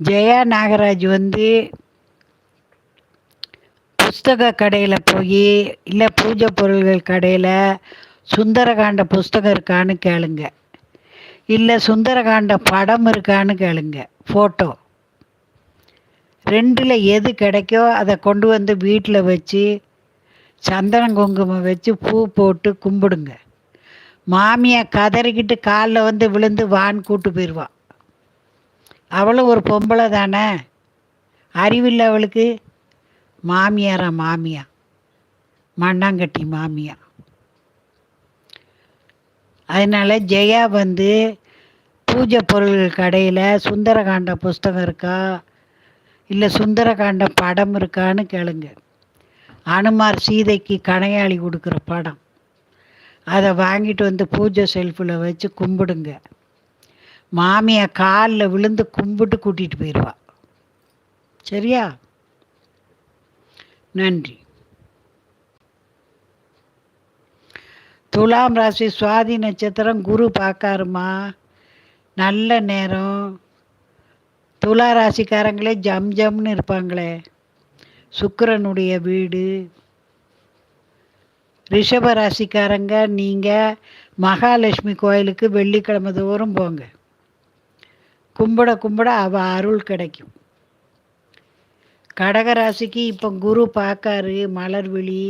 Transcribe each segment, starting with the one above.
ஜெயா நாகராஜ் வந்து புஸ்தக கடையில் போய் இல்லை பூஜை பொருள்கள் கடையில் சுந்தரகாண்ட புஸ்தகம் இருக்கான்னு கேளுங்க. இல்லை சுந்தரகாண்ட படம் இருக்கான்னு கேளுங்க ஃபோட்டோ ரெண்டில் எது கிடைக்கோ அதை கொண்டு வந்து வீட்டில் வச்சு சந்தனம் குங்குமம் வச்சு பூ போட்டு கும்பிடுங்க. மாமியை கதறிக்கிட்டு காலில் வந்து விழுந்து வான் கூட்டு போயிடுவான் அவளும் ஒரு பொம்பளை தானே? அறிவில்லை அவளுக்கு மாமியாரா மாமியா? மண்ணாங்கட்டி மாமியா. அதனால் ஜெயா வந்து பூஜை பொருள்கள் கடையில் சுந்தரகாண்ட புஸ்தகம் இருக்கா? இல்லை சுந்தரகாண்ட படம் இருக்கான்னு கேளுங்க. அனுமார் சீதைக்கு கணையாளி கொடுக்குற படம். அதை வாங்கிட்டு வந்து பூஜை செல்ஃபில் வச்சு கும்பிடுங்க. மாமியை காலில் விழுந்து கும்பிட்டு கூட்டிகிட்டு போயிடுவா சரியா? நன்றி. துலாம் ராசி சுவாதி நட்சத்திரம் குரு பார்க்காருமா? நல்ல நேரம். துலா ராசிக்காரங்களே ஜம் ஜம்னு இருப்பாங்களே. சுக்கரனுடைய வீடு. ரிஷப ராசிக்காரங்க நீங்கள் மகாலட்சுமி கோயிலுக்கு வெள்ளிக்கிழமை தோறும் போங்க. கும்பிட கும்பிட அவ அருள் கிடைக்கும். கடகராசிக்கு இப்போ குரு பார்க்காரு மலர்விழி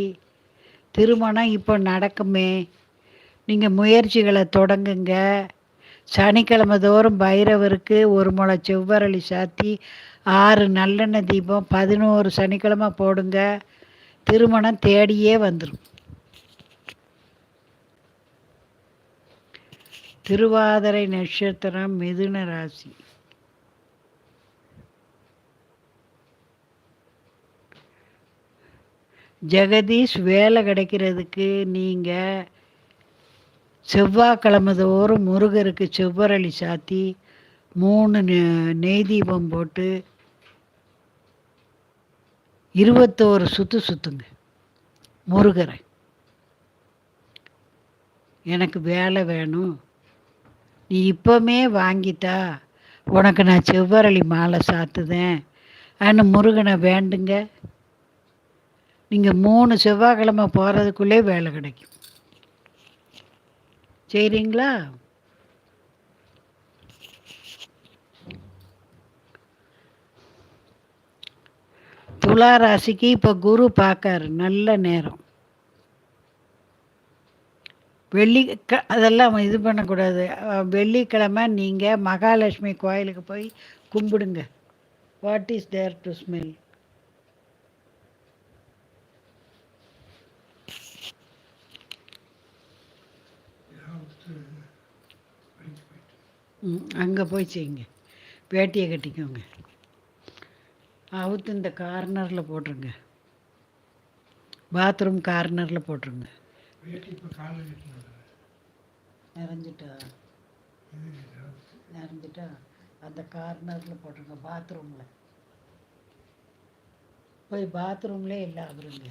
திருமணம் இப்போ நடக்குமே. நீங்கள் முயற்சிகளை தொடங்குங்க. சனிக்கிழமை தோறும் பைரவருக்கு ஒரு முளை செவ்வரளி சாத்தி ஆறு நல்லெண்ணெய் தீபம் பதினோரு சனிக்கிழமை போடுங்க. திருமணம் தேடியே வந்துடும் திருவாதிரை நட்சத்திரம் மிதுன ராசி. ஜெகதீஷ் வேலை கிடைக்கிறதுக்கு நீங்கள் செவ்வாய்க்கிழமை தோறும் முருகருக்கு செவ்வரளி சாத்தி மூணு நெ- நெய் தீபம் போட்டு இருபத்தோரு சுற்று சுற்றுங்க முருகரை. எனக்கு வேலை வேணும். நீ இப்போமே வாங்கிட்டா உனக்கு நான் செவ்வரளி மாலை சாத்துதேன். ஆனால் முருகனை வேண்டுங்க. நீங்கள் மூணு செவ்வாய்க்கிழமை போகிறதுக்குள்ளே வேலை கிடைக்கும். சரிங்களா? துலா ராசிக்கு இப்போ குரு பார்க்காரு. நல்ல நேரம். வெள்ளி க அதெல்லாம் இது பண்ணக்கூடாது. வெள்ளிக்கிழமை நீங்கள் மகாலட்சுமி கோயிலுக்கு போய் கும்பிடுங்க. What is there to smell hmm அங்கே போய் செய்யுங்க. வேட்டியை கட்டிக்கோங்க. அவுத்து இந்த கார்னரில் போட்டுருங்க. பாத்ரூம் கார்னரில் போட்டுருங்க. நிறைஞ்சிட்டா? நிறைஞ்சிட்டா? அந்த கார்னரில் போட்டுருங்க பாத்ரூமில் போய் பாத்ரூம்லேயே இல்லை அவருங்க.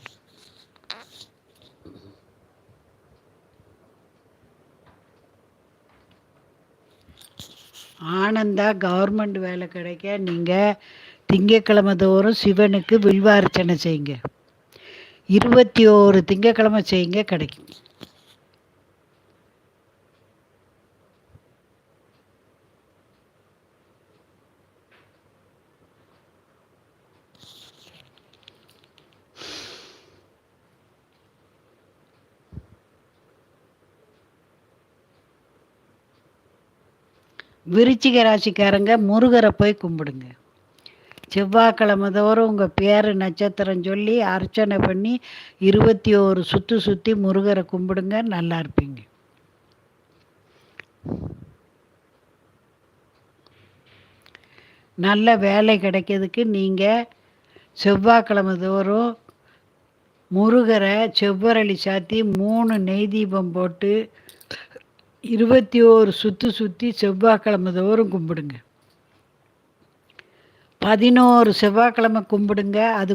ஆனந்தா கவர்மெண்ட் வேலை கிடைக்க நீங்கள் திங்கக்கிழமை தோறும் சிவனுக்கு வில்வார்ச்சனை செய்யுங்க. இருபத்தி ஓரு திங்கக்கிழமை செய்யுங்க கிடைக்கும். விருச்சிக ராசிக்காரங்க முருகரை போய் கும்பிடுங்க. செவ்வாய்க்கிழமை தோறும் உங்கள் பேர் நட்சத்திரம் சொல்லி அர்ச்சனை பண்ணி இருபத்தி ஒரு சுற்றி சுற்றி முருகரை கும்பிடுங்க நல்லா இருப்பீங்க. நல்ல வேலை கிடைக்கிறதுக்கு நீங்கள் செவ்வாய்க்கிழமை தோறும் முருகரை செவ்வரளி சாத்தி மூணு நெய் தீபம் போட்டு இருபத்தி ஓரு சுற்றி சுற்றி செவ்வாய்க்கிழமை தோறும் கும்பிடுங்க. பதினோரு செவ்வாய்க்கிழமை கும்பிடுங்க. அது